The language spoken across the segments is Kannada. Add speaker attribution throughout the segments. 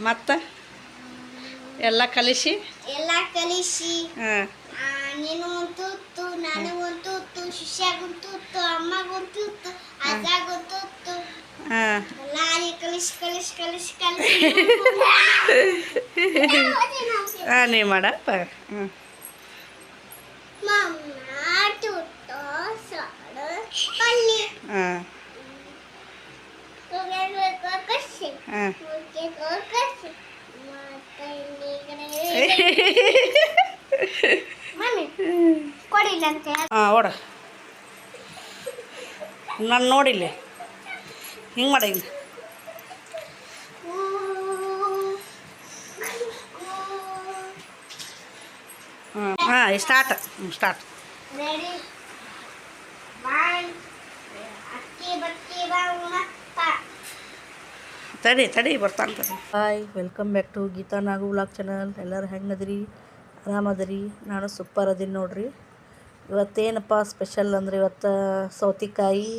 Speaker 1: ಮತ್ತು? ಎಲ್ಲ ಕಲಿಸಿ?
Speaker 2: ಎಲ್ಲ ಕಲಿಸಿ.
Speaker 1: ಹಾಂ.
Speaker 2: ನೀನು ಒಂದು ತುತ್ತು ನನಗೊಂದು ತುತ್ತು ಶಿಷ್ಯಾಗೊಂದು ತುತ್ತು ಅಮ್ಮಗೊಂದು ತುತ್ತು ಅಜ್ಜಗೊಂದು ತುತ್ತು.
Speaker 1: ಹಾಂ.
Speaker 2: ಲಾರಿ ಕಲಿಸಿ ಕಲಿಸಿ ಕಲಿಸಿ ಕಲಿಸಿ.
Speaker 1: ಹಾಂ ನೀ ಮಾಡಪ್ಪ ಹ್ಞೂ ಹಾಂ. ಹಾಂ. ಹಾಂ ಓಡ ನಾನು ನೋಡಿಲ್ಲ. ಹಿಂಗೆ ಮಾಡ ಹಿಂಗೆ. ಹಾಂ ಸ್ಟಾರ್ಟ್ ಹ್ಞೂ ಸ್ಟಾರ್ಟ್
Speaker 2: ರೆಡಿ ಬಾಯ್ ಅಕ್ಕಿ ಬಕ್ಕಿ ಬಾವುನಪ್ಪ
Speaker 1: ತಡಿ ತಡಿ, ಬರ್ತಾನೆ ತಡಿ. Hi welcome back to Geetha Nagu blog channel ಎಲ್ಲರೂ ಹೆಂಗದ್ರಿ? ಆರಾಮದ್ರಿ? ನಾನು ಸೂಪರ್ ಅದೀನಿ ನೋಡ್ರಿ. ಇವತ್ತೇನಪ್ಪ ಸ್ಪೆಷಲ್ ಅಂದ್ರೆ ಇವತ್ತು ಸೌತೆಕಾಯಿ,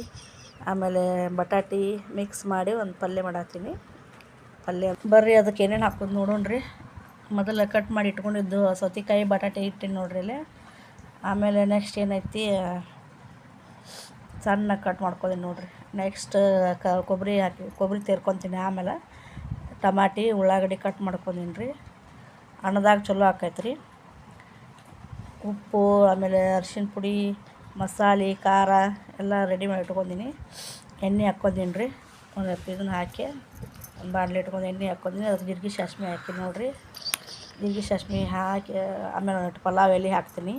Speaker 1: ಆಮೇಲೆ ಬಟಾಟಿ ಮಿಕ್ಸ್ ಮಾಡಿ ಒಂದು ಪಲ್ಯ ಮಾಡತ್ತೀನಿ ಪಲ್ಯ ಬರ್ರಿ, ಅದಕ್ಕೆ ಏನೇನು ಹಾಕೋದು ನೋಡೋಣ್ರಿ. ಮೊದಲು ಕಟ್ ಮಾಡಿ ಇಟ್ಕೊಂಡಿದ್ದು ಸೌತೆಕಾಯಿ, ಬಟಾಟೆ ಇಟ್ಟಿನಿ ನೋಡ್ರಿ ಇಲ್ಲಿ. ಆಮೇಲೆ ನೆಕ್ಸ್ಟ್ ಏನೈತಿ? ಸಣ್ಣ ಕಟ್ ಮಾಡ್ಕೊಳ್ತೀನಿ ನೋಡಿರಿ. ನೆಕ್ಸ್ಟ್ ಕ, ಕೊಬ್ಬರಿ ಹಾಕಿ, ಕೊಬ್ಬರಿ ತೆರ್ಕೊತೀನಿ ಆಮೇಲೆ ಟಮಾಟಿ, ಉಳ್ಳಾಗಡ್ಡಿ ಕಟ್ ಮಾಡ್ಕೊತೀನಿ ರೀ. ಅನ್ನದಾಗ ಚಲೋ ಆಕೈತೆ ರೀ ಉಪ್ಪು, ಆಮೇಲೆ ಅರ್ಶಿಣ ಪುಡಿ, ಮಸಾಲೆ, ಖಾರ ಎಲ್ಲ ರೆಡಿ ಮಾಡಿ ಇಟ್ಕೊಂಡಿನಿ ಎಣ್ಣೆ ಹಾಕ್ಕೊಂಡೀನಿ ರೀ. ಒಂದು ಇದನ್ನು ಹಾಕಿ ಒಂದು ಬಾಣಲೆ ಇಟ್ಕೊಂಡು ಎಣ್ಣೆ ಹಾಕ್ಕೊಂಡಿನಿ ಅದಕ್ಕೆ ಜೀರಿಗೆ ಸಾಸ್ಮೆ ಹಾಕಿ ನೋಡಿರಿ. ಜೀರಿಗೆ ಸಾಸ್ಮೆ ಹಾಕಿ, ಆಮೇಲೆ ಪಲಾವ್ ಎಲೆ ಹಾಕ್ತೀನಿ.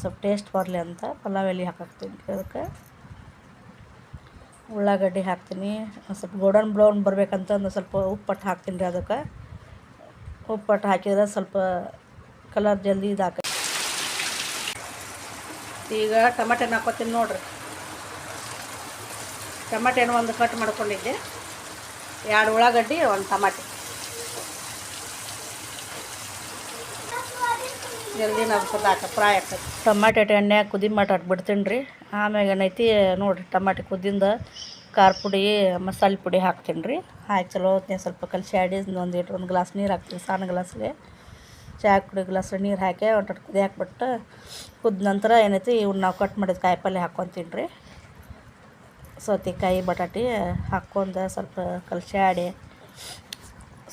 Speaker 1: ಸ್ವಲ್ಪ ಟೇಸ್ಟ್ ಬರಲಿ ಅಂತ ಪಲಾವ್ ಎಲೆ ಹಾಕಾಕ್ತೀನಿ. ಅದಕ್ಕೆ ಉಳ್ಳಾಗಡ್ಡಿ ಹಾಕ್ತೀನಿ. ಸ್ವಲ್ಪ ಗೋಲ್ಡನ್ ಬ್ರೌನ್ ಬರಬೇಕಂತ ಒಂದು ಸ್ವಲ್ಪ ಉಪ್ಪಟ್ಟು ಹಾಕ್ತೀನಿ ರೀ ಅದಕ್ಕೆ. ಉಪ್ಪಟ್ಟು ಹಾಕಿದ್ರೆ ಸ್ವಲ್ಪ ಕಲರ್ ಜಲ್ದಿ ಇದಾಕ ಈಗ ಟಮಾಟೆನ ಹಾಕೋತೀನಿ ನೋಡ್ರಿ. ಟಮಾಟೆನ ಒಂದು ಕಟ್ ಮಾಡ್ಕೊಂಡಿದ್ದೆ. ಎರಡು ಉಳ್ಳಾಗಡ್ಡಿ, ಒಂದು ಟಮಾಟೆ. ಜಲ್ದಿ ನಾವು ಹಾಕ ಫ್ರೈ ಆಗ್ತದೆ ಟಮಾಟೆ ಎಣ್ಣೆ ಕುದಿ ಮಾಡಿ ಬಿಡ್ತೀನಿ ರೀ ಆಮ್ಯಾಗ ಏನೈತಿ ನೋಡಿರಿ, ಟಮಾಟೆ ಕುದ್ದಿಂದ ಖಾರ ಪುಡಿ, ಮಸಾಲೆ ಪುಡಿ ಹಾಕ್ತೀನಿ ರೀ ಹಾಕಿ ಚಲೋ ಹೊತ್ತಿನ ಸ್ವಲ್ಪ ಕಲಸಿ ಆಡಿ ಒಂದು ಲೀಟ್ರ್ ಒಂದು ಗ್ಲಾಸ್ ನೀರು ಹಾಕ್ತೀನಿ ಸಣ್ಣ ಗ್ಲಾಸ್ಗೆ. ಚಹಾ ಕುಡಿ ಗ್ಲಾಸ್ ನೀರು ಹಾಕಿ ಒಂದು ಕುದಿ ಹಾಕ್ಬಿಟ್ಟು ಕುದ್ದ ನಂತರ ಏನೈತಿ, ಇವ್ನ ನಾವು ಕಟ್ ಮಾಡಿದ ಕಾಯಿ ಪಲ್ಯ ಹಾಕ್ಕೊತೀನಿ ರೀ ಸೌತೆಕಾಯಿ, ಬಟಾಟಿ ಹಾಕ್ಕೊಂಡು ಸ್ವಲ್ಪ ಕಲಸಿ ಆಡಿ,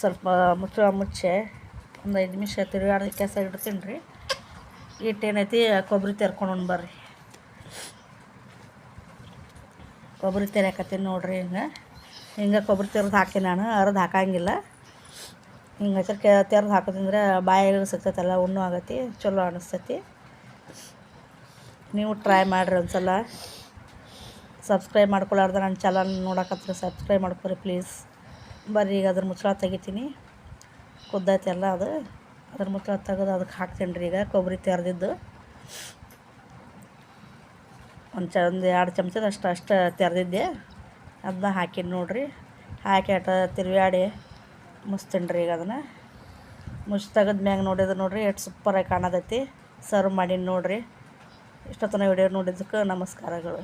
Speaker 1: ಸ್ವಲ್ಪ ಮುಚ್ಚ ಮುಚ್ಚೆ ಒಂದು ಐದು ನಿಮಿಷ ತಿರುಗಾಡೋದಕ್ಕೆ ಕೆಸ ಇಡ್ತೀನಿ ರೀ ಇಟ್ಟು ಏನೈತಿ ಕೊಬ್ಬರಿ ತೆರ್ಕೊಂಡು ಬರ್ರಿ. ಕೊಬ್ಬರಿ ತೆರ್ಯಾಕತ್ತೀನಿ ನೋಡ್ರಿ ಹಿಂಗೆ. ಹಿಂಗೆ ಕೊಬ್ಬರಿ ತೆರೆದು ಹಾಕಿ ನಾನು, ಅರ್ದು ಹಾಕಂಗಿಲ್ಲ. ಹಿಂಗೆ ಹಚ್ಚಕ್ಕೆ ತೆರೆದು ಹಾಕೋದಂದ್ರೆ ಬಾಯಿ ಸಿಗ್ತೈತಲ್ಲ, ಉಣ್ಣು ಆಗತಿ, ಚಲೋ ಅನಿಸ್ತೈತಿ. ನೀವು ಟ್ರೈ ಮಾಡಿರಿ ಒಂದು ಸಲ ಸಬ್ಸ್ಕ್ರೈಬ್ ಮಾಡ್ಕೊಳಾರ್ದ ನನ್ನ ಚಾನಲ್ ನೋಡಕತ್ರ, ಸಬ್ಸ್ಕ್ರೈಬ್ ಮಾಡ್ಕೊರಿ ಪ್ಲೀಸ್. ಬರ್ರಿ ಈಗ ಅದ್ರ ಮುಚ್ಚಳ ತೆಗಿತೀನಿ. ಕುದ್ದೈತೆ ಎಲ್ಲ ಅದು. ಅದ್ರ ಮುಚ್ಚಳ ತೆಗೆದು ಅದಕ್ಕೆ ಹಾಕ್ತೀನಿ ರೀ ಈಗ, ಕೊಬ್ಬರಿ ತೆರೆದಿದ್ದು. ಒಂದು ಚ, ಒಂದು ಎರಡು ಚಮಚದ ಅಷ್ಟು ಅಷ್ಟು ತೆರೆದಿದ್ದೆ. ಅದನ್ನ ಹಾಕಿನಿ ನೋಡ್ರಿ. ಹಾಕಿ ಆಟ ತಿರುವಾಡಿ ಮುಚ್ತೀನಿ ರೀ ಈಗ ಅದನ್ನು. ಮುಚ್ಚಿ ತೆಗೆದ ಮ್ಯಾಗ ನೋಡಿದ್ರೆ ನೋಡ್ರಿ, ಎಷ್ಟು ಸೂಪರಾಗಿ ಕಾಣತೈತಿ. ಸರ್ವ್ ಮಾಡೀನಿ ನೋಡ್ರಿ. ಇಷ್ಟೊತ್ತನ ವಿಡಿಯೋ ನೋಡಿದ್ದಕ್ಕೆ ನಮಸ್ಕಾರಗಳು.